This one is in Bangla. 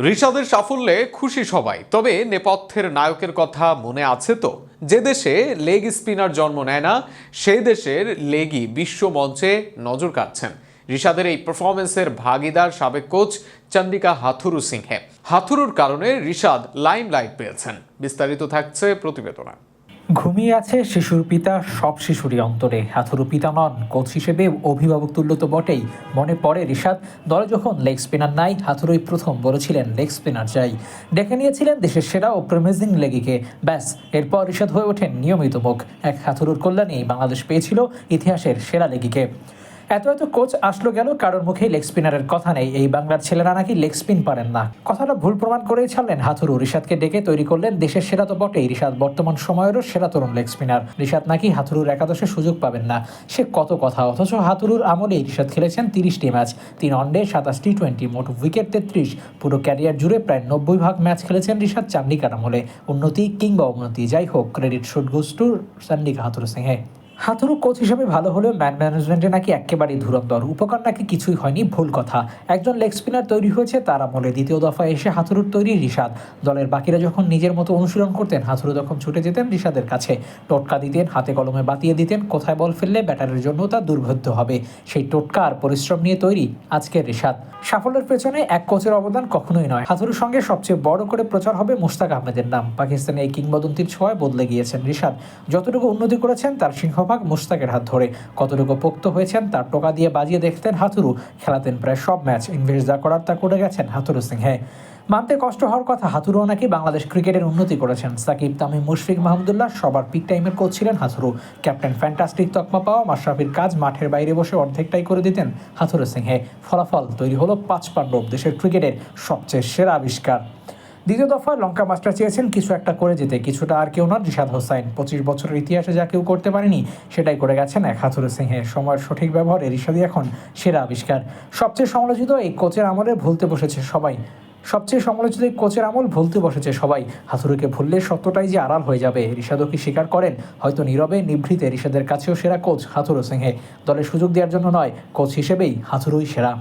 ঋষাদের সাফল্যে খুশি সবাই। তবে নেপথ্যের নায়কের কথা মনে আছে তো? যে দেশে লেগ স্পিনার জন্ম নেয় না সেই দেশের লেগই বিশ্ব মঞ্চে নজর কাটছেন ঋষাদের এই পারফরমেন্সের ভাগিদার সাবেক কোচ চন্ডিকা হাথুরু সিংহে। হাথুরুর কারণে ঋষাদ লাইমলাইট পেয়েছেন। বিস্তারিত থাকছে প্রতিবেদনা। ঘুমিয়ে আছে শিশুর পিতা, সব শিশুরই অন্তরে। হাথুরু পিতা নন, কোচ হিসেবে অভিভাবক তুল্য তো বটেই। মনে পড়ে রিশাদ, দলে যখন লেগ স্পিনার নাই হাথুরুই প্রথম বলেছিলেন লেগ স্পিনার চাই ডেকে নিয়েছিলেন দেশের সেরা ও প্রমেজিং লেগিকে। ব্যাস, এরপর রিশাদ হয়ে ওঠেন নিয়মিত মুখ। এক হাথুরুর কল্যাণেই বাংলাদেশ পেয়েছিল ইতিহাসের সেরা লেগিকে। এত এত কোচ আসলো গেল কারোর মুখে লেগ স্পিনারের কথা নেই। এই বাংলার ছেলেরা নাকি লেগ স্পিন পারেন না। কথাটা ভুল প্রমাণ করেই ছাড়লেন হাথুরু। রিশাদকে ডেকে তৈরি করলেন দেশের সেরা তো বটেই। রিশাদ বর্তমান সময়েরও সেরা তরুণ লেগ স্পিনার রিশাদ নাকি হাথুরুর একাদশে সুযোগ পাবেন না। সে কত কথা। অথচ হাথুরুর আমলেই রিশাদ খেলেছেন তিরিশটি ম্যাচ তিন ওয়ানডে সাতাশ টি টোয়েন্টি মোট উইকেট তেত্রিশ। পুরো ক্যারিয়ার জুড়ে প্রায় নব্বই ভাগ ম্যাচ খেলেছেন রিশাদ চান্ডিকার আমলে। উন্নতি কিংবা অবনতি। যাই হোক credit should goes Chandika Hathurusingha. Hathuru coach হিসেবে ভালো হলেও ম্যান ম্যানেজমেন্টে নাকি একেবারেই ধুরন্ধর। উপকার নাকি কিছুই হয়নি, ভুল কথা। একজন লেগ স্পিনার তৈরি হয়েছে, তার আমলে দ্বিতীয় দফায় এসে হাতুরুর তৈরি রিশাদ। দলের বাকিরা যখন নিজের মতো অনুশীলন করতেন, হাতুরু তখন ছুটে যেতেন রিশাদের কাছে। টোটকা দিতেন, হাতে কলমে বাতিয়ে দিতেন, কোথায় বল ফেললে ব্যাটারের জন্য তা দুর্ভেদ্য হবে। সেই টোটকা আর পরিশ্রম নিয়ে তৈরি আজকের রিশাদ। সাফল্যের পেছনে এক কোচের অবদান কখনোই নয়। হাতুরুর সঙ্গে সবচেয়ে বড় করে প্রচার হবে মুস্তাক আহমেদের নাম। পাকিস্তানে এই কিংবদন্তির ছোঁয়ায় বদলে গিয়েছেন রিশাদ। যতটুকু উন্নতি করেছেন, তার সিংহভাগ মুস্তাকের হাত ধরে। কতটুকু পোক্ত হয়েছেন তার টোকা দিয়ে বাজিয়ে দেখতেন হাতুরু। খেলাতেন প্রায় সব ম্যাচ। ইনভেস্ট যা করার তা করে গেছেন হাতুরু সিংহে। মানতে কষ্ট হওয়ার কথা হাতুরুও নাকি বাংলাদেশ ক্রিকেটের উন্নতি করেছেন। সাকিব, তামিম, মুশফিক মাহমুদুল্লাহ সবার পিক টাইমের কোচ ছিলেন হাতুরু। ক্যাপ্টেন ফ্যান্টাস্টিক তকমা পাওয়া মাশরাফির কাজ মাঠের বাইরে বসে অর্ধেকটাই করে দিতেন হাতুরু সিংহে। ফলাফল তৈরি হলো পাঁচ পাণ্ডব দেশের ক্রিকেটের সবচেয়ে সেরা আবিষ্কার। দ্বিতীয় দফায় লঙ্কা মাস্টার চেয়েছেন কিছু একটা করে যেতে, কিছুটা আর কেউ নন, রিশাদ হোসাইন। পঁচিশ বছরের ইতিহাসে যা কেউ করতে পারেনি, সেটাই করে গেছেন এক হাথুরু সিংহের। সময়ের সঠিক ব্যবহারে রিশাদই এখন সেরা আবিষ্কার। সবচেয়ে সমালোচিত এই কোচের আমলে ভুলতে বসেছে সবাই। সবচেয়ে সমালোচিত এই কোচের আমল ভুলতে বসেছে সবাই। হাথুরুকে ভুললে সত্যটাই যে আড়াল হয়ে যাবে, রিশাদও কি স্বীকার করেন? হয়তো নীরবে, নিভৃতে রিশাদের কাছেও সেরা কোচ হাথুরু সিংহে। দলে সুযোগ দেওয়ার জন্য নয়, কোচ হিসেবেই হাথুরুই সেরা।